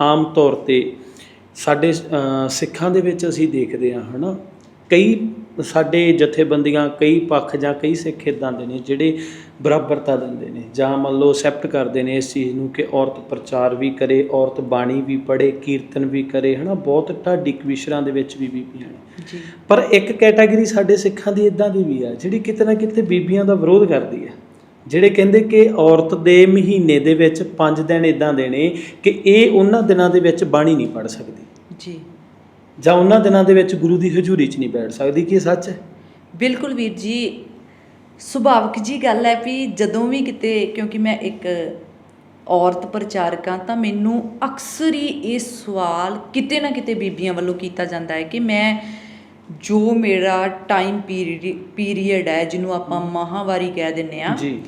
ਆਮ ਤੌਰ ਤੇ ਸਾਡੇ ਸਿੱਖਾਂ ਦੇ ਵਿੱਚ ਅਸੀਂ ਦੇਖਦੇ ਹਾਂ ਹਨਾ? ਕਈ ਸਾਡੇ ਜਥੇਬੰਦੀਆਂ ਕਈ ਪੱਖ ਜਾਂ ਕਈ ਸਿੱਖ ਇਦਾਂ ਦੇ ਨੇ ਜਿਹੜੇ ਬਰਾਬਰਤਾ ਦਿੰਦੇ ਨੇ ਜਾਂ ਮੰਨ ਲਓ ਅਸੈਪਟ ਕਰਦੇ ਨੇ ਇਸ ਚੀਜ਼ ਨੂੰ ਕਿ ਔਰਤ ਪ੍ਰਚਾਰ ਵੀ ਕਰੇ ਔਰਤ ਬਾਣੀ ਵੀ ਪੜ੍ਹੇ ਕੀਰਤਨ ਵੀ ਕਰੇ ਹਨਾ? ਬਹੁਤ ਢਾਡੀ ਕਵਿਸ਼ਰਾਂ ਦੇ ਵਿੱਚ ਵੀ ਬੀਬੀਆਂ ਨੇ। ਜੀ। ਪਰ ਇੱਕ ਕੈਟਾਗਰੀ ਸਾਡੇ ਸਿੱਖਾਂ ਦੀ ਇਦਾਂ ਦੀ ਵੀ ਆ ਜਿਹੜੀ ਕਿਤੇ ਨਾ ਕਿਤੇ ਬੀਬੀਆਂ ਦਾ ਵਿਰੋਧ ਕਰਦੀ ਹੈ ਜਿਹੜੇ ਕਹਿੰਦੇ ਕਿ ਔਰਤ ਦੇ ਮਹੀਨੇ ਦੇ ਵਿੱਚ 5 ਦਿਨ ਇਦਾਂ ਦੇ ਨੇ ਕਿ ਇਹ ਉਹਨਾਂ ਦਿਨਾਂ ਦੇ ਵਿੱਚ ਬਾਣੀ ਨਹੀਂ ਪੜ ਸਕਦੀ। ਜੀ। ਜਾਂ ਉਹਨਾਂ ਦਿਨਾਂ ਦੇ ਵਿੱਚ ਗੁਰੂ ਦੀ ਹਜ਼ੂਰੀ 'ਚ ਨਹੀਂ ਬੈਠ ਸਕਦੀ ਕੀ ਸੱਚ ਹੈ? ਬਿਲਕੁਲ ਵੀਰ ਜੀ ਸੁਭਾਵਿਕ ਜੀ ਗੱਲ ਹੈ ਵੀ ਜਦੋਂ ਵੀ ਕਿਤੇ ਕਿਉਂਕਿ ਮੈਂ ਇੱਕ ਔਰਤ ਪ੍ਰਚਾਰਕ ਤਾਂ ਮੈਨੂੰ ਅਕਸਰ ਹੀ ਇਹ ਸਵਾਲ ਕਿਤੇ ਨਾ ਕਿਤੇ ਬੀਬੀਆਂ ਵੱਲੋਂ ਕੀਤਾ ਜਾਂਦਾ ਹੈ ਕਿ ਮੈਂ ਜੋ ਮੇਰਾ ਟਾਈਮ ਪੀਰੀਅਡ ਹੈ ਜਿਹਨੂੰ ਆਪਾਂ ਮਾਹਵਾਰੀ ਕਹਿ ਦਿੰਨੇ ਆ ਜੀ।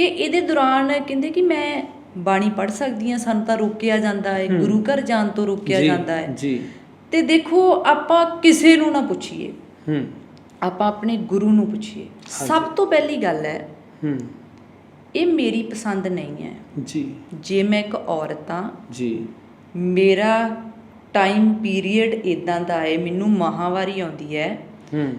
ਕਿ ਇਹਦੇ ਦੌਰਾਨ ਕਹਿੰਦੇ ਕਿ ਮੈਂ ਬਾਣੀ ਪੜ੍ਹ ਸਕਦੀ ਹਾਂ ਸਾਨੂੰ ਤਾਂ ਰੋਕਿਆ ਜਾਂਦਾ ਹੈ। ਗੁਰੂ ਘਰ ਜਾਣ ਤੋਂ ਰੋਕਿਆ ਜਾਂਦਾ ਹੈ। ਜੀ। ਤੇ ਦੇਖੋ ਆਪਾਂ ਕਿਸੇ ਨੂੰ ਨਾ ਪੁੱਛੀਏ। ਹੂੰ। ਆਪਾਂ ਆਪਣੇ ਗੁਰੂ ਨੂੰ ਪੁੱਛੀਏ। ਸਭ ਤੋਂ ਪਹਿਲੀ ਗੱਲ ਹੈ ਹੂੰ। ਇਹ ਮੇਰੀ ਪਸੰਦ ਨਹੀਂ ਹੈ। ਜੀ। ਜੇ ਮੈਂ ਇੱਕ ਔਰਤ ਹਾਂ ਜੀ। ਮੇਰਾ ਟਾਈਮ ਪੀਰੀਅਡ ਇਦਾਂ ਦਾ ਹੈ ਮੈਨੂੰ ਮਾਹਵਾਰੀ ਆਉਂਦੀ ਹੈ। ਹੂੰ।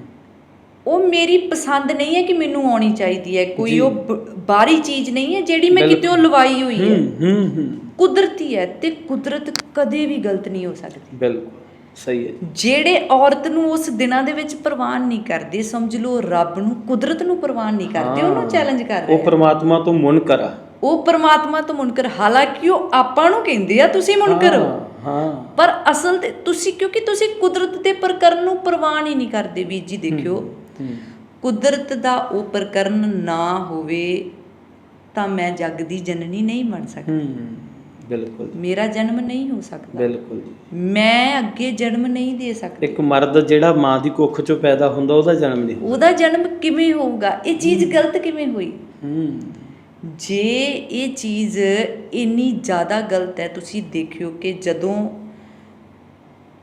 ਉਹ ਮੇਰੀ ਪਸੰਦ ਨਹੀਂ ਹੈ ਕਿ ਮੈਨੂੰ ਆਉਣੀ ਚਾਹੀਦੀ ਹੈ। ਕੋਈ। ਉਹ ਬਾਹਰੀ ਚੀਜ਼ ਨਹੀਂ ਹੈ ਜਿਹੜੀ ਮੈਂ। ਕਿਤੇੋਂ ਲਵਾਈ ਹੋਈ ਹੈ। ਹੂੰ ਹੂੰ ਕੁਦਰਤੀ ਹੈ ਤੇ ਕੁਦਰਤ ਕਦੇ ਵੀ ਗਲਤ ਨਹੀਂ ਹੋ ਸਕਦੀ। ਬਿਲਕੁਲ ਸਹੀ ਹੈ ਜਿਹੜੇ ਔਰਤ ਨੂੰ ਉਸ ਦਿਨਾਂ ਦੇ ਵਿੱਚ ਪ੍ਰਵਾਨ ਨਹੀਂ ਕਰਦੇ ਸਮਝ ਲਓ ਰੱਬ ਨੂੰ ਕੁਦਰਤ ਨੂੰ ਪ੍ਰਵਾਨ ਨਹੀਂ ਕਰਦੇ ਉਹਨੂੰ। ਚੈਲੰਜ ਕਰ ਰਹੇ ਉਹ। ਪ੍ਰਮਾਤਮਾ ਤੋਂ ਮੁਨਕਰ ਆ। ਉਹ ਪਰਮਾਤਮਾ ਤੋਂ ਮੁਨਕਰ ਹਾਲਾਂਕਿ ਉਹ ਆਪਾਂ ਨੂੰ ਕਹਿੰਦੇ ਆ ਤੁਸੀਂ ਮੁਨਕਰ ਹੋ। ਹਾਂ ਪਰ ਅਸਲ ਤੇ ਤੁਸੀਂ ਕਿਉਂਕਿ ਤੁਸੀਂ ਕੁਦਰਤ ਦੇ ਪ੍ਰਕਰਨ ਨੂੰ ਪ੍ਰਵਾਨ ਹੀ ਨਹੀਂ ਕਰਦੇ ਵੀਰ ਜੀ ਦੇਖਿਓ। ਕੁਦਰਤ ਦਾ ਉਹ ਪ੍ਰਕਰਨ ਨਾ ਹੋਵੇ ਤਾਂ ਮੈਂ ਜੱਗ ਦੀ ਜਨਨੀ ਨਹੀਂ ਬਣ ਸਕਦੀ। ਹੂੰ ਬਿਲਕੁਲ ਮੇਰਾ ਜਨਮ ਨਹੀਂ ਹੋ ਸਕਦਾ। ਬਿਲਕੁਲ ਮੈਂ ਅੱਗੇ ਜਨਮ ਨਹੀਂ ਦੇ ਸਕਦੀ। ਇੱਕ ਮਰਦ ਜਿਹੜਾ ਮਾਂ ਦੀ ਕੁੱਖ ਚੋਂ ਪੈਦਾ ਹੁੰਦਾ ਉਹਦਾ ਜਨਮ ਨਹੀਂ ਉਹਦਾ ਜਨਮ ਕਿਵੇਂ ਹੋਊਗਾ? ਇਹ ਚੀਜ਼ ਗਲਤ ਕਿਵੇਂ ਹੋਈ? ਹੂੰ। ਜੇ ਇਹ ਚੀਜ਼ ਇੰਨੀ ਜ਼ਿਆਦਾ ਗਲਤ ਹੈ ਤੁਸੀਂ ਦੇਖਿਓ ਕਿ ਜਦੋਂ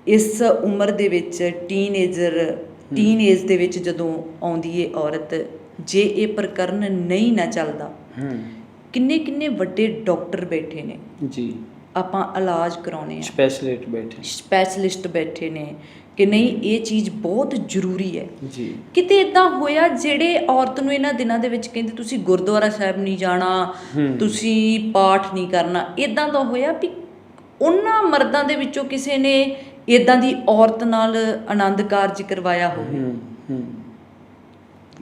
ਇਸ ਉਮਰ ਦੇ ਵਿੱਚ ਟੀਨੇਜਰ ਟੀਨੇਜ ਦੇ ਵਿੱਚ ਜਦੋਂ ਆਉਂਦੀ ਏ ਔਰਤ ਜੇ ਇਹ ਪ੍ਰਕਰਨ ਨਹੀਂ ਨਾ ਚੱਲਦਾ ਕਿੰਨੇ ਕਿੰਨੇ ਵੱਡੇ ਡਾਕਟਰ ਬੈਠੇ ਨੇ। ਜੀ। ਆਪਾਂ ਇਲਾਜ ਕਰਾਉਣੇ ਆ। ਸਪੈਸ਼ਲਿਸਟ ਬੈਠੇ। ਸਪੈਸ਼ਲਿਸਟ ਬੈਠੇ ਨੇ ਕਿ ਨਹੀਂ ਇਹ ਚੀਜ਼ ਬਹੁਤ ਜ਼ਰੂਰੀ ਹੈ। ਜੀ। ਕਿਤੇ ਇਦਾਂ ਹੋਇਆ ਜਿਹੜੇ ਔਰਤ ਨੂੰ ਇਹਨਾਂ ਦਿਨਾਂ ਦੇ ਵਿੱਚ ਕਹਿੰਦੇ ਤੁਸੀਂ ਗੁਰਦੁਆਰਾ ਸਾਹਿਬ ਨਹੀਂ ਜਾਣਾ। ਤੁਸੀਂ ਪਾਠ ਨਹੀਂ ਕਰਨਾ। ਇਦਾਂ ਦਾ ਹੋਇਆ ਵੀ ਉਹਨਾਂ ਮਰਦਾਂ ਦੇ ਵਿੱਚੋਂ ਕਿਸੇ ਨੇ ਇਦਾਂ ਦੀ ਔਰਤ ਨਾਲ ਆਨੰਦ ਕਾਰਜ ਕਰਵਾਇਆ ਹੋਵੇ।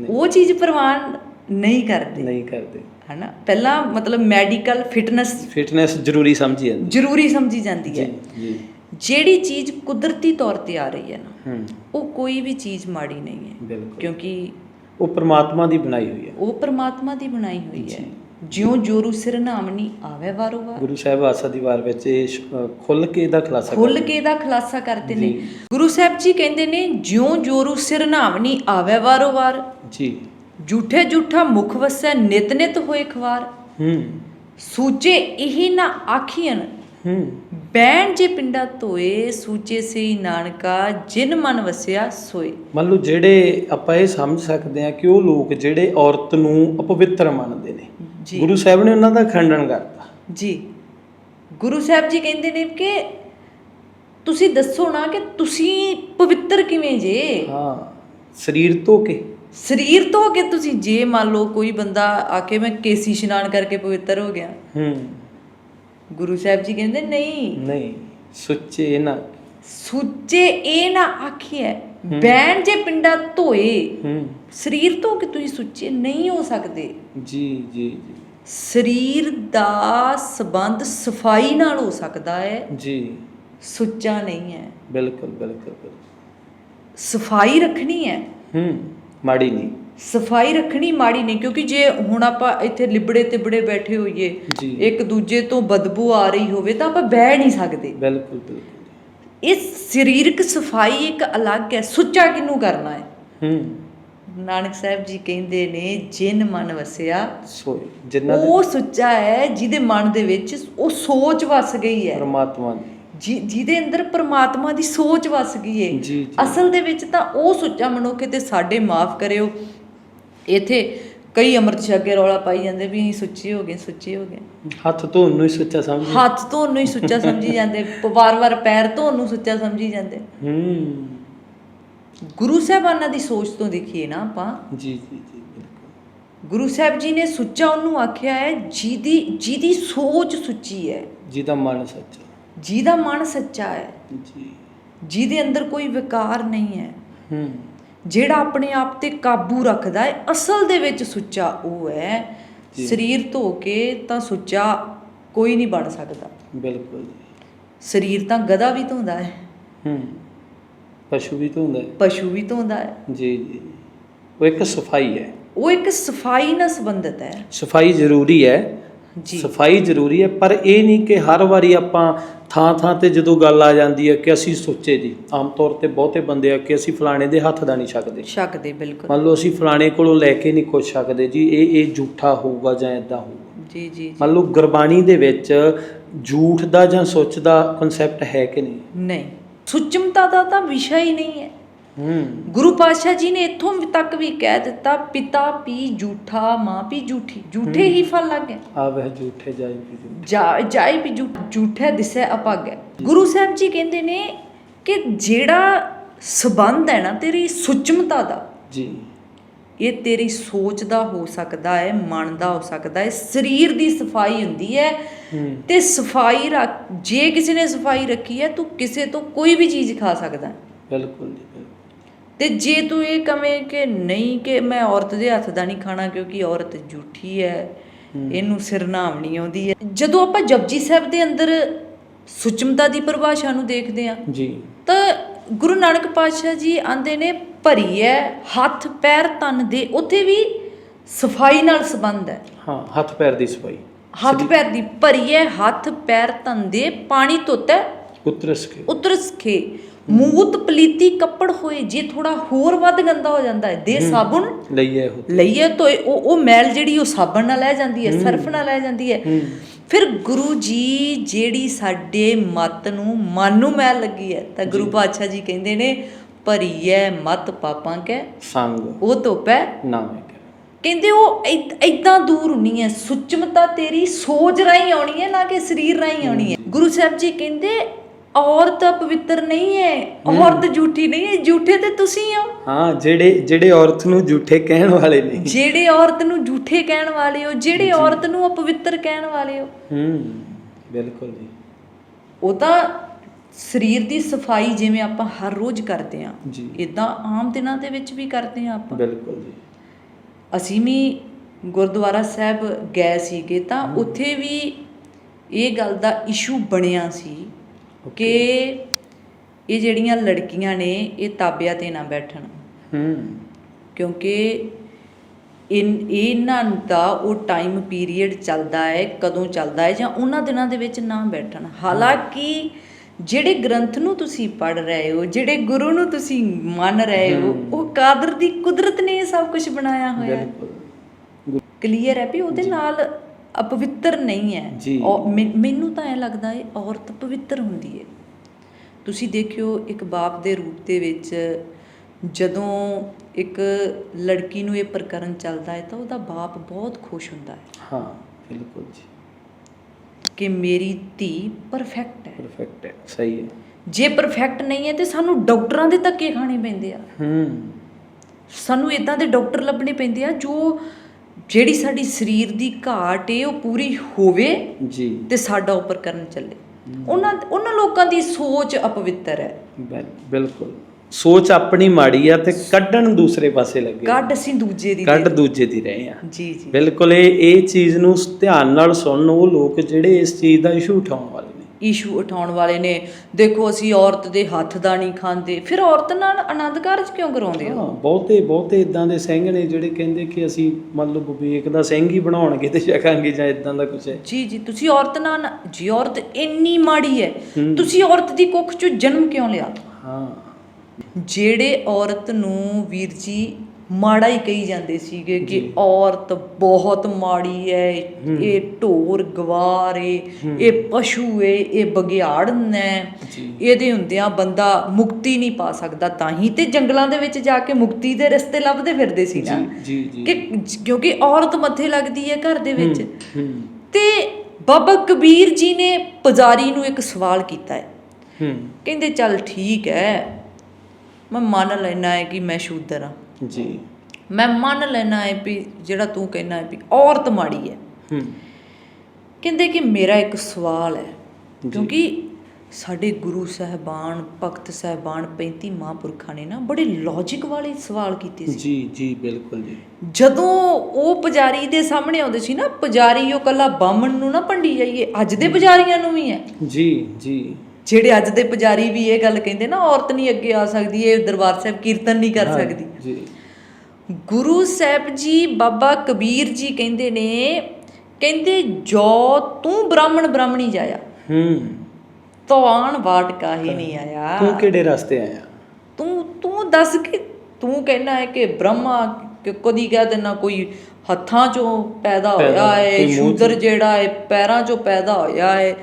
ਉਹ ਚੀਜ਼ ਪ੍ਰਵਾਨ ਨਹੀਂ ਕਰਦੇ। ਨਹੀਂ ਕਰਦੇ। ਹਨਾ? ਪਹਿਲਾਂ ਮਤਲਬ ਮੈਡੀਕਲ ਫਿਟਨੈਸ ਫਿਟਨੈਸ ਜ਼ਰੂਰੀ ਸਮਝੀ ਜਾਂਦੀ। ਜ਼ਰੂਰੀ ਸਮਝੀ ਜਾਂਦੀ ਹੈ। ਜੀ ਜਿਹੜੀ ਚੀਜ਼ ਕੁਦਰਤੀ ਤੌਰ ਤੇ ਆ ਰਹੀ ਹੈ ਨਾ ਉਹ ਕੋਈ ਵੀ ਚੀਜ਼ ਮਾੜੀ ਨਹੀਂ ਹੈ। ਕਿਉਂਕਿ ਉਹ ਪ੍ਰਮਾਤਮਾ ਦੀ ਬਣਾਈ ਹੋਈ ਹੈ। ਉਹ ਪ੍ਰਮਾਤਮਾ ਦੀ ਬਣਾਈ ਹੋਈ ਹੈ। ਜਿਉਂ ਜੋਰੂ ਸਿਰ ਨਾਮਨੀ ਆਵੇ ਵਾਰੋ ਵਾਰ। ਗੁਰੂ ਸਾਹਿਬ ਆਸਾ ਦੀ ਵਾਰ ਵਿੱਚ ਇਹ ਖੁੱਲ ਕੇ ਇਹਦਾ ਖੁਲਾਸਾ ਖੁੱਲ ਕੇ ਇਹਦਾ ਖੁਲਾਸਾ ਕਰਦੇ ਨੇ। ਗੁਰੂ ਸਾਹਿਬ ਜੀ ਕਹਿੰਦੇ ਨੇ ਜਿਉਂ ਜੋਰੂ ਸਿਰ ਨਾਮਨੀ ਆਵੇ ਵਾਰੋ ਵਾਰ। ਜੀ। ਝੂਠੇ ਝੂਠਾ ਮੁਖ ਵਸੈ ਨਿਤ ਨਿਤ ਹੋਏ ਖਵਾਰ। ਹੂੰ। ਸੂਚੇ ਇਹ ਨਾ ਆਖੀਆਂ ਹੂੰ। ਬੈਣ ਜੇ ਪਿੰਡਾ ਧੋਏ ਸੂਚੇ ਸਈ ਨਾਨਕਾ ਜਿਨ ਮਨ ਵਸਿਆ ਸੋਏ। ਮੰਨ ਲਓ ਜਿਹੜੇ ਆਪਾਂ ਇਹ ਸਮਝ ਸਕਦੇ ਹਾਂ ਕਿ ਉਹ ਲੋਕ ਜਿਹੜੇ ਔਰਤ ਨੂੰ ਅਪਵਿੱਤਰ ਮੰਨਦੇ ਨੇ। ਜੀ। ਗੁਰੂ ਸਾਹਿਬ ਨੇ ਉਹਨਾਂ ਦਾ ਖੰਡਨ ਕਰਤਾ। ਜੀ। ਗੁਰੂ ਸਾਹਿਬ ਜੀ ਕਹਿੰਦੇ ਨੇ ਕਿ ਤੁਸੀਂ ਦੱਸੋ ਨਾ ਕਿ ਤੁਸੀਂ ਪਵਿੱਤਰ ਕਿਵੇਂ ਜੇ? ਹਾਂ ਸਰੀਰ ਧੋ ਕੇ। ਸਰੀਰ ਤੋਂ ਕਿ ਤੁਸੀਂ ਜੇ ਮੰਨ ਲਓ ਕੋਈ ਬੰਦਾ ਆ ਕੇ ਮੈਂ ਕੇਸੀ ਇਸ਼ਨਾਨ ਕਰਕੇ ਪਵਿੱਤਰ ਹੋ ਗਿਆ। ਹੂੰ। ਗੁਰੂ ਸਾਹਿਬ ਜੀ ਕਹਿੰਦੇ ਨਹੀਂ। ਨਹੀਂ ਸੁੱਚੇ ਨਾ ਸੁੱਚੇ ਇਹ ਨਾ ਆਖੀਐ ਬੈਣ ਜੇ ਪਿੰਡਾ ਧੋਏ। ਹੂੰ। ਸਰੀਰ ਤੋਂ ਕਿ ਤੁਸੀਂ ਸੁੱਚੇ ਨਹੀਂ ਹੋ ਸਕਦੇ? ਜੀ ਜੀ ਜੀ। ਸਰੀਰ ਦਾ ਸਬੰਧ ਸਫ਼ਾਈ ਨਾਲ ਹੋ ਸਕਦਾ ਹੈ। ਜੀ। ਸੁੱਚਾ ਨਹੀਂ ਹੈ। ਬਿਲਕੁਲ ਬਿਲਕੁਲ। ਸਫ਼ਾਈ ਰੱਖਣੀ ਹੈ। ਹੂੰ ਮਾੜੀ ਨਹੀਂ। ਸਫ਼ਾਈ ਰੱਖਣੀ ਮਾੜੀ ਨਹੀਂ ਕਿਉਂਕਿ ਜੇ ਹੁਣ ਆਪਾਂ ਇੱਥੇ ਲਿਬੜੇ ਤਿਬੜੇ ਬੈਠੇ ਹੋਈਏ। ਇੱਕ ਦੂਜੇ ਤੋਂ ਬਦਬੂ ਆ ਰਹੀ ਹੋਵੇ ਤਾਂ ਆਪਾਂ ਬਹਿ ਨਹੀਂ ਸਕਦੇ। ਬਿਲਕੁਲ ਬਿਲਕੁਲ। ਇਸ ਸਰੀਰਕ ਸਫ਼ਾਈ ਇੱਕ ਅਲੱਗ ਹੈ। ਸੁੱਚਾ ਕਿਨੂੰ ਕਰਨਾ ਹੈ? ਹੂੰ। ਨਾਨਕ ਸਾਹਿਬ ਜੀ ਕਹਿੰਦੇ ਨੇ ਜਿਨ ਮਨ ਵਸਿਆ ਸੋ ਜਿਨ੍ਹਾਂ ਦੇ ਉਹ ਸੁੱਚਾ ਹੈ ਜਿਹਦੇ ਮਨ ਦੇ ਵਿੱਚ ਉਹ ਸੋਚ ਵਸ ਗਈ ਹੈ। ਪਰਮਾਤਮਾ ਦੀ। ਜਿਹਦੇ ਅੰਦਰ ਪ੍ਰਮਾਤਮਾ ਦੀ ਸੋਚ ਵਸ ਗਈ ਜੀ। ਅਸਲ ਦੇ ਵਿੱਚ ਤਾਂ ਉਹ ਸੁੱਚਾ ਮਨੁੱਖ ਤੇ ਸਾਡੇ ਮਾਫ ਕਰਿਓ। ਇਥੇ ਕਈ ਅੰਮ੍ਰਿਤ ਕੇ ਰੌਲਾ ਪਾਈ ਜਾਂਦੇ ਵੀ ਅਸੀਂ ਸੁੱਚੇ ਹੋ ਗਏ ਸੁੱਚੇ ਹੋ ਗਏ। ਹੱਥ ਧੋਣ ਨੂੰ ਹੀ ਸੁੱਚਾ ਸਮਝ। ਹੱਥ ਧੋਣ ਨੂੰ ਹੀ ਸੁੱਚਾ ਸਮਝੀ ਜਾਂਦੇ। ਵਾਰ-ਵਾਰ ਪੈਰ ਧੋਣ ਨੂੰ ਸੁੱਚਾ ਸਮਝੀ ਜਾਂਦੇ। ਹੂੰ। ਗੁਰੂ ਸਾਹਿਬਾਨਾਂ ਦੀ ਸੋਚ ਤੋਂ ਦੇਖੀਏ ਨਾ ਆਪਾਂ। ਜੀ ਜੀ ਜੀ ਬਿਲਕੁਲ। ਗੁਰੂ ਸਾਹਿਬ ਜੀ ਨੇ ਸੁੱਚਾ ਉਹਨੂੰ ਆਖਿਆ ਹੈ ਜਿਹਦੀ ਜਿਹਦੀ ਸੋਚ ਸੁੱਚੀ ਹੈ। ਜਿਹਦਾ ਮਨ ਸੱਚਾ। ਜਿਹਦਾ ਮਨ ਸੱਚਾ ਹੈ। ਜੀ। ਜਿਹਦੇ ਅੰਦਰ ਕੋਈ ਵਿਕਾਰ ਨਹੀਂ ਹੈ। ਹੂੰ। ਜਿਹੜਾ ਆਪਣੇ ਆਪ ਤੇ ਕਾਬੂ ਰੱਖਦਾ ਹੈ ਅਸਲ ਦੇ ਵਿੱਚ ਸੁੱਚਾ ਉਹ ਹੈ। ਸਰੀਰ ਧੋ ਕੇ ਤਾਂ ਸੁੱਚਾ ਕੋਈ ਨਹੀਂ ਬਣ ਸਕਦਾ। ਬਿਲਕੁਲ ਸਰੀਰ ਤਾਂ ਗਧਾ ਵੀ ਧੋਂਦਾ ਹੈ। ਹੂੰ। ਪਸ਼ੂ ਵੀ ਧੋਂਦਾ ਹੈ। ਪਸ਼ੂ ਵੀ ਧੋਂਦਾ ਹੈ। ਜੀ ਜੀ। ਉਹ ਇੱਕ ਸਫ਼ਾਈ ਹੈ। ਉਹ ਇੱਕ ਸਫ਼ਾਈ ਨਾਲ ਸੰਬੰਧਿਤ ਹੈ। ਸਫ਼ਾਈ ਜ਼ਰੂਰੀ ਹੈ। ਜੀ। ਸਫ਼ਾਈ ਜ਼ਰੂਰੀ ਹੈ ਪਰ ਇਹ ਨਹੀਂ ਕਿ ਹਰ ਵਾਰੀ ਆਪਾਂ ਥਾਂ ਥਾਂ ਤੇ ਜਦੋਂ ਗੱਲ ਆ ਜਾਂਦੀ ਹੈ ਕਿ ਅਸੀਂ ਸੋਚੇ ਜੀ ਆਮ ਤੌਰ ਤੇ ਬਹੁਤੇ ਬੰਦੇ ਆ ਕਿ ਅਸੀਂ ਫਲਾਣੇ ਦੇ ਹੱਥ ਦਾ ਨਹੀਂ ਛਕਦੇ। ਸ਼ੱਕ ਦੇ ਬਿਲਕੁਲ। ਮੰਨ ਲਓ ਅਸੀਂ ਫਲਾਣੇ ਕੋਲੋਂ ਲੈ ਕੇ ਨਹੀਂ ਕੁਛ ਛਕਦੇ ਜੀ ਇਹ ਇਹ ਝੂਠਾ ਹੋਊਗਾ ਜਾਂ ਇਦਾਂ ਹੋਊਗਾ। ਜੀ ਜੀ ਮੰਨ ਲਓ ਗੁਰਬਾਣੀ ਦੇ ਵਿੱਚ ਝੂਠ ਦਾ ਜਾਂ ਸੁੱਚ ਦਾ ਕਨਸੈਪਟ ਹੈ ਕਿ ਨਹੀਂ? ਨਹੀਂ। ਸੁਚਮਤਾ ਦਾ ਤਾਂ ਵਿਸ਼ਾ ਹੀ ਨਹੀਂ ਹੈ। ਹੂੰ। ਗੁਰੂ ਪਾਤਸ਼ਾਹ ਜੀ ਨੇ ਇੱਥੋਂ ਤੱਕ ਵੀ ਕਹਿ ਦਿੱਤਾ ਪਿਤਾ ਪੀ ਝੂਠਾ ਮਾਂ ਪੀ ਝੂਠੀ ਝੂਠੇ ਹੀ ਫਲ ਲੱਗੇ। ਆ ਵਹ ਝੂਠੇ ਜਾਈ। ਜਾ ਜਾਈ ਵੀ ਝੂ- ਝੂਠੇ ਦਿਸੈ ਅਪੱਗ। ਗੁਰੂ ਸਾਹਿਬ ਜੀ ਕਹਿੰਦੇ ਨੇ ਕਿ ਜਿਹੜਾ ਸਬੰਧ ਹੈ ਨਾ ਤੇਰੀ ਸੁਚਮਤਾ ਦਾ ਜੀ। ਇਹ ਤੇਰੀ ਸੋਚ ਦਾ ਹੋ ਸਕਦਾ ਹੈ ਮਨ ਦਾ ਹੋ ਸਕਦਾ ਹੈ ਸਰੀਰ ਦੀ ਸਫ਼ਾਈ ਹੁੰਦੀ ਹੈ। ਤੇ ਸਫ਼ਾਈ ਰੱਖ ਜੇ ਕਿਸੇ ਨੇ ਸਫ਼ਾਈ ਰੱਖੀ ਹੈ ਤੂੰ ਕਿਸੇ ਤੋਂ ਕੋਈ ਵੀ ਚੀਜ਼ ਖਾ ਸਕਦਾ ਹੈ। ਬਿਲਕੁਲ ਜੀ ਤੇ ਜੇ ਤੂੰ ਇਹ ਕਵੇਂ ਕਿ ਨਹੀਂ ਕਿ ਮੈਂ ਔਰਤ ਦੇ ਹੱਥ ਦਾ ਨਹੀਂ ਖਾਣਾ ਕਿਉਂਕਿ ਔਰਤ ਝੂਠੀ ਹੈ ਇਹਨੂੰ ਸਿਰਨਾਮ ਨਹੀਂ ਆਉਂਦੀ ਹੈ। ਜਦੋਂ ਆਪਾਂ ਜਪਜੀ ਸਾਹਿਬ ਦੇ ਅੰਦਰ ਸੁਚਮਤਾ ਦੀ ਪਰਿਭਾਸ਼ਾ ਨੂੰ ਦੇਖਦੇ ਹਾਂ ਜੀ। ਤਾਂ ਗੁਰੂ ਨਾਨਕ ਪਾਤਸ਼ਾਹ ਜੀ ਆਂਦੇ ਨੇ ਭਰੀ ਹੈ ਹੱਥ ਪੈਰ ਤਨ ਦੇ। ਉੱਥੇ ਵੀ ਸਫ਼ਾਈ ਨਾਲ ਸੰਬੰਧ ਹੈ ਹਾਂ ਹੱਥ ਪੈਰ ਦੀ ਸਫ਼ਾਈ। ਹੱਥ ਪੈਰ ਦੀ ਭਰੀ ਹੈ ਹੱਥ ਪੈਰ ਤਨ ਦੇ ਪਾਣੀ ਧੋਤਾ ਉਤਰਸ ਕੇ। ਉਤਰਸ ਕੇ। ਮੂਤ ਪਲੀਤੀ ਕੱਪੜ ਹੋਏ ਜੇ ਥੋੜਾ ਹੋਰ ਵੱਧ ਗੰਦਾ ਹੋ ਜਾਂਦਾ ਹੈ ਦੇ ਸਾਬੁਨ। ਲਈਏ ਲਈਏ ਤਾਂ ਉਹ ਉਹ ਮੈਲ ਜਿਹੜੀ ਉਹ ਸਾਬਣ ਨਾਲ ਲੈ ਜਾਂਦੀ ਹੈ। ਸਰਫ ਨਾਲ ਲੈ ਜਾਂਦੀ ਹੂੰ। ਫਿਰ ਗੁਰੂ ਜੀ ਜਿਹੜੀ ਸਾਡੇ ਮਤ ਨੂੰ ਮਨ ਨੂੰ ਮੈਲ ਲੱਗੀ ਹੈ ਤਾਂ ਗੁਰੂ ਪਾਤਸ਼ਾਹ ਜੀ ਕਹਿੰਦੇ ਨੇ ਭਰੀਐ ਮਤ ਪਾਪਾਂ ਕੈ ਸੰਗ ਉਹ ਧੋਪੈ ਨਾਮੇ ਕਹਿੰਦੇ ਉਹ ਐਦਾਂ ਦੂਰ ਹੁੰਨੀ ਹੈ ਸੁਚਮਤਾ ਤੇਰੀ ਸੋਚ ਰਾਹੀਂ ਆਉਣੀ ਹੈ ਨਾ ਕਿ ਸਰੀਰ ਰਾਹੀਂ ਆਉਣੀ ਹੈ। ਗੁਰੂ ਸਾਹਿਬ ਜੀ ਕਹਿੰਦੇ ਔਰਤ ਪਵਿੱਤਰ ਨਹੀਂ ਹੈ ਔਰਤ ਝੂਠੀ ਨਹੀਂ ਹੈ ਝੂਠੇ ਤੇ ਤੁਸੀਂ ਹੋ। ਹਾਂ ਜਿਹੜੇ ਜਿਹੜੇ ਔਰਤ ਨੂੰ ਝੂਠੇ ਕਹਿਣ ਵਾਲੇ ਨੇ। ਜਿਹੜੇ ਔਰਤ ਨੂੰ ਝੂਠੇ ਕਹਿਣ ਵਾਲੇ ਹੋ ਜਿਹੜੇ ਔਰਤ ਨੂੰ ਅਪਵਿੱਤਰ ਕਹਿਣ ਵਾਲੇ ਹੋ। ਹੂੰ ਬਿਲਕੁਲ ਜੀ। ਉਹ ਤਾਂ ਸਰੀਰ ਦੀ ਸਫ਼ਾਈ ਜਿਵੇਂ ਆਪਾਂ ਹਰ ਰੋਜ਼ ਕਰਦੇ ਆਂ ਇਦਾਂ ਆਮ ਦਿਨਾਂ ਦੇ ਵਿੱਚ ਵੀ ਕਰਦੇ ਆਂ ਆਪਾਂ। ਬਿਲਕੁਲ ਜੀ। ਅਸੀਂ ਵੀ ਗੁਰਦੁਆਰਾ ਸਾਹਿਬ ਗਏ ਸੀਗੇ ਤਾਂ ਉੱਥੇ ਵੀ ਇਹ ਗੱਲ ਦਾ ਇਸ਼ੂ ਬਣਿਆ ਸੀ ਕਿ ਇਹ ਜਿਹੜੀਆਂ ਲੜਕੀਆਂ ਨੇ ਇਹ ਤਾਬਿਆਂ ਤੇ ਨਾ ਬੈਠਣ। ਹੂੰ। ਕਿਉਂਕਿ ਇਨ ਇਹਨਾਂ ਦਾ ਉਹ ਟਾਈਮ ਪੀਰੀਅਡ ਚੱਲਦਾ ਹੈ ਕਦੋਂ ਚੱਲਦਾ ਹੈ ਜਾਂ ਉਹਨਾਂ ਦਿਨਾਂ ਦੇ ਵਿੱਚ ਨਾ ਬੈਠਣ। ਹਾਲਾਂਕਿ ਜਿਹੜੇ ਗ੍ਰੰਥ ਨੂੰ ਤੁਸੀਂ ਪੜ ਰਹੇ ਹੋ ਜਿਹੜੇ ਗੁਰੂ ਨੂੰ ਤੁਸੀਂ ਮੰਨ ਰਹੇ ਹੋ ਉਹ ਕਾਦਰ ਦੀ ਕੁਦਰਤ ਨੇ ਇਹ ਸਭ ਕੁਝ ਬਣਾਇਆ ਹੋਇਆ ਹੈ। ਕਲੀਅਰ ਹੈ ਵੀ ਉਹਦੇ ਨਾਲ ਅਪਵਿੱਤਰ ਨਹੀਂ ਹੈ। ਜੀ। ਔ- ਮੈਨ- ਤਾਂ ਇਹ ਲੱਗਦਾ ਹੈ ਔਰਤ ਪਵਿੱਤਰ ਹੁੰਦੀ ਹੈ। ਤੁਸੀਂ ਦੇਖਿਓ ਇੱਕ ਬਾਪ ਦੇ ਰੂਪ ਦੇ ਵਿੱਚ ਜਦੋਂ ਇੱਕ ਲੜਕੀ ਨੂੰ ਇਹ ਪ੍ਰਕਰਨ ਚੱਲਦਾ ਹੈ ਤਾਂ ਉਹਦਾ ਬਾਪ ਬਹੁਤ ਖੁਸ਼ ਹੁੰਦਾ ਹੈ। ਹਾਂ ਬਿਲਕੁਲ ਜੀ। ਕਿ ਮੇਰੀ ਧੀ ਪਰਫੈਕਟ ਹੈ। ਪਰਫੈਕਟ ਹੈ ਸਹੀ ਹੈ। ਜੇ ਪਰਫੈਕਟ ਨਹੀਂ ਹੈ ਤੇ ਸਾਨੂੰ ਡਾਕਟਰਾਂ ਦੇ ਧੱਕੇ ਖਾਣੇ ਪੈਂਦੇ ਆ। ਹੂੰ। ਸਾਨੂੰ ਇਦਾਂ ਦੇ ਡਾਕਟਰ ਲੱਭਣੇ ਪੈਂਦੇ ਆ ਜੋ ਜਿਹੜੀ ਸਾਡੀ ਸਰੀਰ ਦੀ ਘਾਟ ਏ ਉਹ ਪੂਰੀ ਹੋਵੇ ਜੀ। ਤੇ ਸਾਡਾ ਉੱਪਰ ਕਰਨ ਚੱਲੇ। ਉਹਨਾਂ ਉਹਨਾਂ ਲੋਕਾਂ ਦੀ ਸੋਚ ਅਪਵਿੱਤਰ ਹੈ। ਬਿਲ- ਬਿਲਕੁਲ। ਸੋਚ ਆਪਣੀ ਮਾੜੀ ਆ ਤੇ ਕੱਢਣ ਦੂਸਰੇ ਪਾਸੇ ਲੱਗੇ। ਕੱਢ ਅਸੀਂ ਦੂਜੇ ਦੀ ਕੱਢ ਦੂਜੇ ਦੀ ਰਹੇ ਆ। ਜੀ ਜੀ। ਬਿਲਕੁਲ ਇਹ ਇਹ ਚੀਜ਼ ਨੂੰ ਧਿਆਨ ਨਾਲ ਸੁਣਨ ਉਹ ਲੋਕ ਜਿਹੜੇ ਇਸ ਚੀਜ਼ ਦਾ ਇਸ਼ੂ ਉਠਾਉਣ ਵਾਲੇ ਇਸ਼ੂ ਉਠਾਉਣ ਵਾਲੇ ਨੇ। ਦੇਖੋ ਅਸੀਂ ਔਰਤ ਦੇ ਹੱਥ ਦਾ ਨਹੀਂ ਖਾਂਦੇ। ਫਿਰ ਔਰਤ ਨਾਲ ਆਨੰਦ ਕਾਰਜ ਕਿਉਂ ਕਰਾਉਂਦੇ ਹੋ? ਹਾਂ ਬਹੁਤੇ ਬਹੁਤੇ ਇਦਾਂ ਦੇ ਸਿੰਘ ਨੇ ਜਿਹੜੇ ਕਹਿੰਦੇ ਕਿ ਅਸੀਂ ਮੰਨ ਲਓ ਵਿਵੇਕ ਦਾ ਸਿੰਘ ਹੀ ਬਣਾਉਣਗੇ ਤੇ ਛਕਾਂਗੇ ਜਾਂ ਇਦਾਂ ਦਾ ਕੁਝ ਹੈ। ਜੀ ਜੀ ਤੁਸੀਂ ਔਰਤ ਨਾਲ ਜੀ ਔਰਤ ਇੰਨੀ ਮਾੜੀ ਹੈ। ਤੁਸੀਂ ਔਰਤ ਦੀ ਕੁੱਖ ਚੋਂ ਜਨਮ ਕਿਉਂ ਲਿਆ? ਹਾਂ। ਜਿਹੜੇ ਔਰਤ ਨੂੰ ਵੀਰ ਜੀ ਮਾੜਾ ਹੀ ਕਹੀ ਜਾਂਦੇ ਸੀਗੇ ਕਿ। ਔਰਤ ਬਹੁਤ ਮਾੜੀ ਹੈ। ਇਹ ਢੋਰ ਗਵਾਰ ਏ ਇਹ ਪਸ਼ੂ ਏ ਇਹ ਬਗਿਆੜਨ ਹੈ। ਇਹਦੇ ਹੁੰਦਿਆਂ ਬੰਦਾ ਮੁਕਤੀ ਨਹੀਂ ਪਾ ਸਕਦਾ ਤਾਂ ਹੀ ਤੇ ਜੰਗਲਾਂ ਦੇ ਵਿੱਚ ਜਾ ਕੇ ਮੁਕਤੀ ਦੇ ਰਸਤੇ ਲੱਭਦੇ ਫਿਰਦੇ ਸੀ ਨਾ। ਕਿ ਕਿਉਂਕਿ ਔਰਤ ਮੱਥੇ ਲੱਗਦੀ ਹੈ ਘਰ ਦੇ ਵਿੱਚ। ਤੇ ਬਾਬਾ ਕਬੀਰ ਜੀ ਨੇ ਪੁਜਾਰੀ ਨੂੰ ਇੱਕ ਸਵਾਲ ਕੀਤਾ ਹੈ ਹੂੰ। ਕਹਿੰਦੇ ਚੱਲ ਠੀਕ ਹੈ ਮੈਂ ਮੰਨ ਲੈਣਾ ਹੈ ਕਿ ਮੈਂ ਸ਼ੂਦਰ ਹਾਂ ਜੀ। ਮੈਂ ਮੰਨ ਲੈਣਾ ਹੈ ਵੀ ਜਿਹੜਾ ਤੂੰ ਕਹਿਣਾ ਹੈ ਵੀ ਔਰਤ ਮਾੜੀ ਹੈ। ਹੂੰ। ਕਹਿੰਦੇ ਕਿ ਮੇਰਾ ਇੱਕ ਸਵਾਲ ਹੈ। ਕਿਉਂਕਿ ਸਾਡੇ ਗੁਰੂ ਸਾਹਿਬਾਨ ਭਗਤ ਸਾਹਿਬਾਨ 35 ਮਹਾਂਪੁਰਖਾਂ ਨੇ ਨਾ ਬੜੇ ਲੌਜੀਕ ਵਾਲੇ ਸਵਾਲ ਕੀਤੇ ਸੀ। ਜੀ ਜੀ ਬਿਲਕੁਲ ਜੀ। ਜਦੋਂ ਉਹ ਪੁਜਾਰੀ ਦੇ ਸਾਹਮਣੇ ਆਉਂਦੇ ਸੀ ਨਾ ਪੁਜਾਰੀ ਉਹ ਕੱਲਾ ਬਾਹਮਣ ਨੂੰ ਨਾ ਭੰਡੀ ਜਾਈਏ ਅੱਜ ਦੇ ਪੁਜਾਰੀਆਂ ਨੂੰ ਵੀ ਹੈ। ਜੀ ਜੀ। ਜਿਹੜੇ ਅੱਜ ਦੇ ਪੁਜਾਰੀ ਵੀ ਇਹ ਗੱਲ ਕਹਿੰਦੇ ਨਾ ਔਰਤ ਨਹੀਂ ਅੱਗੇ ਆ ਸਕਦੀ ਇਹ ਦਰਬਾਰ ਸਾਹਿਬ ਕੀਰਤਨ ਨਹੀਂ ਕਰ ਸਕਦੀ। ਜੀ। ਗੁਰੂ ਸਾਹਿਬ ਜੀ ਬਾਬਾ ਕਬੀਰ ਜੀ ਕਹਿੰਦੇ ਨੇ ਕਹਿੰਦੇ ਜੋ ਤੂੰ ਬ੍ਰਾਹਮਣ ਬ੍ਰਾਹਮਣੀ ਜਾਇਆ ਹੂੰ। ਤੋ ਆਣ ਵਾਟ ਕਾਹੀ ਨਹੀਂ ਆਇਆ। ਤੂੰ ਕਿਹੜੇ ਰਸਤੇ ਆਇਆ? ਤੂੰ ਤੂੰ ਦੱਸ ਕਿ ਤੂੰ ਕਹਿਣਾ ਹੈ ਕਿ ਬ੍ਰਹਮਾ ਕਿ ਕਦੀ ਕਹਿ ਦੇਣਾ ਕੋਈ ਹੱਥਾਂ ਚੋਂ ਪੈਦਾ ਹੋਇਆ ਹੈ ਸ਼ੂਦਰ ਜਿਹੜਾ ਹੈ ਪੈਰਾਂ ਚੋਂ ਪੈਦਾ ਹੋਇਆ ਹੈ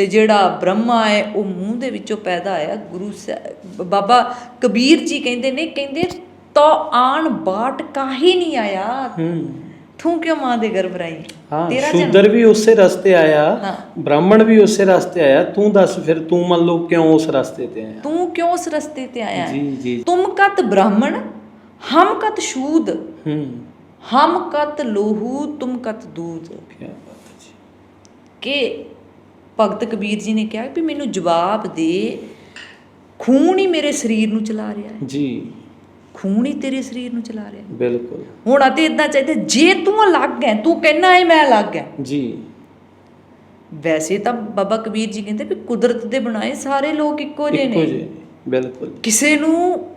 ਤੇ ਜਿਹੜਾ ਬ੍ਰਹਮਾ ਹੈ ਉਹ ਮੂੰਹ ਦੇ ਵਿੱਚੋਂ ਪੈਦਾ ਹੋਇਆ ਗੁਰੂ ਬਾਬਾ ਕਬੀਰ ਜੀ ਕਹਿੰਦੇ ਨੇ ਕਹਿੰਦੇ ਤੋ ਆਣ ਬਾਟ ਕਾਹੀ ਨਹੀਂ ਆਇਆ? ਹੂੰ। ਤੂੰ ਕਿਉਂ ਮਾਂ ਦੇ ਗਰਭ ਰਾਈ ਤੇਰਾ ਸ਼ੂਦਰ ਵੀ ਉਸੇ ਰਸਤੇ ਆਇਆ। ਬ੍ਰਾਹਮਣ ਵੀ ਉਸੇ ਰਸਤੇ ਆਇਆ ਤੂੰ ਦੱਸ ਫਿਰ ਤੂੰ ਮੰਨ ਲਓ ਕਿਉਂ ਉਸ ਰਸਤੇ ਤੇ ਆਇਆ? ਤੂੰ ਕਿਉਂ ਉਸ ਰਸਤੇ ਤੇ ਆਇਆ? ਜੀ ਜੀ। ਤੁਮ ਕਤ ਬ੍ਰਾਹਮਣ ਹਮ ਕਤ ਸ਼ੂਦ ਹੂੰ। ਹਮ ਕਤ ਲੋਹੂ ਤੁਮ ਕਤ ਦੂਧ ਕੀ ਬਾਤ ਹੈ ਜੀ। ਕਿ ਭਗਤ ਕਬੀਰ ਜੀ ਨੇ ਕਿਹਾ ਵੀ ਮੈਨੂੰ ਜਵਾਬ ਦੇ ਖੂਨ ਹੀ ਮੇਰੇ ਸਰੀਰ ਨੂੰ ਚਲਾ ਰਿਹਾ ਹੈ। ਜੀ। ਖੂਨ ਹੀ ਤੇਰੇ ਸਰੀਰ ਨੂੰ ਚਲਾ ਰਿਹਾ ਹੈ। ਬਿਲਕੁਲ। ਹੁਣ ਅਤੇ ਇਦਾਂ ਚਾਹੀਦਾ ਜੇ ਤੂੰ ਅਲੱਗ ਹੈ ਤੂੰ ਕਹਿਣਾ ਹੈ ਮੈਂ ਅਲੱਗ ਹੈ। ਜੀ। ਵੈਸੇ ਤਾਂ ਬਾਬਾ ਕਬੀਰ ਜੀ ਕਹਿੰਦੇ ਵੀ ਕੁਦਰਤ ਦੇ ਬਣਾਏ ਸਾਰੇ ਲੋਕ ਇੱਕੋ ਜਿਹੇ ਇੱਕੋ ਨੇ। ਜਿਹੇ ਨੇ, ਬਿਲਕੁਲ। ਕਿਸੇ ਨੂੰ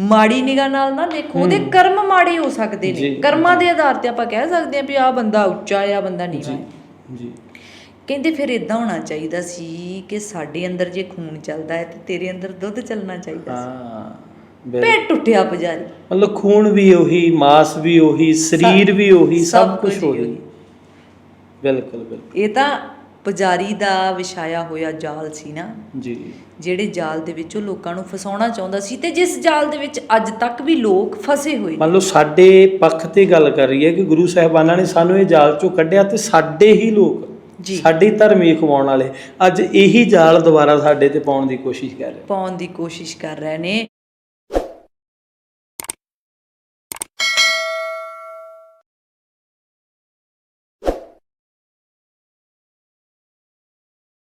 ਮਾੜੀ ਨਿਗਾਹ ਨਾਲ ਨਾ ਦੇਖੋ ਉਹਦੇ ਕਰਮ ਮਾੜੇ ਹੋ ਸਕਦੇ ਨੇ। ਕਰਮਾਂ ਦੇ ਆਧਾਰ ਤੇ ਆਪਾਂ ਕਹਿ ਸਕਦੇ ਹਾਂ ਵੀ ਆਹ ਬੰਦਾ ਉੱਚਾ ਹੈ ਆਹ ਬੰਦਾ ਨੀਵਾਂ ਜੀ ਹੈ। ਜੀ। ਕਹਿੰਦੇ ਫਿਰ ਇਦਾਂ ਹੋਣਾ ਚਾਹੀਦਾ ਸੀ ਕਿ ਸਾਡੇ ਅੰਦਰ ਜੇ ਖੂਨ ਚੱਲਦਾ ਹੈ ਤੇ ਤੇਰੇ ਅੰਦਰ ਦੁੱਧ ਚੱਲਣਾ ਚਾਹੀਦਾ ਸੀ। ਹਾਂ ਪੇਟ ਟੁੱਟਿਆ ਪੁਜਾਰੀ। ਮਤਲਬ ਖੂਨ ਵੀ ਉਹੀ ਮਾਸ ਵੀ ਉਹੀ ਸਰੀਰ ਵੀ ਉਹੀ ਸਭ ਕੁਝ ਉਹੀ। ਬਿਲਕੁਲ ਬਿਲਕੁਲ। ਇਹ ਤਾਂ ਪੁਜਾਰੀ ਦਾ ਵਿਛਾਇਆ ਹੋਇਆ ਜਾਲ ਸੀ ਨਾ। ਜੀ। ਜਿਹੜੇ ਜਾਲ ਦੇ ਵਿੱਚ ਉਹ ਲੋਕਾਂ ਨੂੰ ਫਸਾਉਣਾ ਚਾਹੁੰਦਾ ਸੀ ਤੇ ਜਿਸ ਜਾਲ ਦੇ ਵਿੱਚ ਅੱਜ ਤੱਕ ਵੀ ਲੋਕ ਫਸੇ ਹੋਏ ਨੇ। ਮੰਨ ਲਓ ਸਾਡੇ ਪੱਖ ਤੇ ਗੱਲ ਕਰ ਰਹੀ ਹੈ ਕਿ ਗੁਰੂ ਸਾਹਿਬਾਨਾਂ ਨੇ ਸਾਨੂੰ ਇਹ ਜਾਲ ਚੋਂ ਕੱਢਿਆ ਤੇ ਸਾਡੇ ਹੀ ਲੋਕ। ਸਾਡੇ ਧਰਮੀ ਖਵਾਉਣ ਵਾਲੇ ਅੱਜ ਇਹੀ ਜਾਲ ਦੁਬਾਰਾ ਸਾਡੇ ਤੇ ਪਾਉਣ ਦੀ ਕੋਸ਼ਿਸ਼ ਕਰ ਰਹੇ ਪਾਉਣ ਦੀ ਕੋਸ਼ਿਸ਼ ਕਰ ਰਹੇ ਨੇ।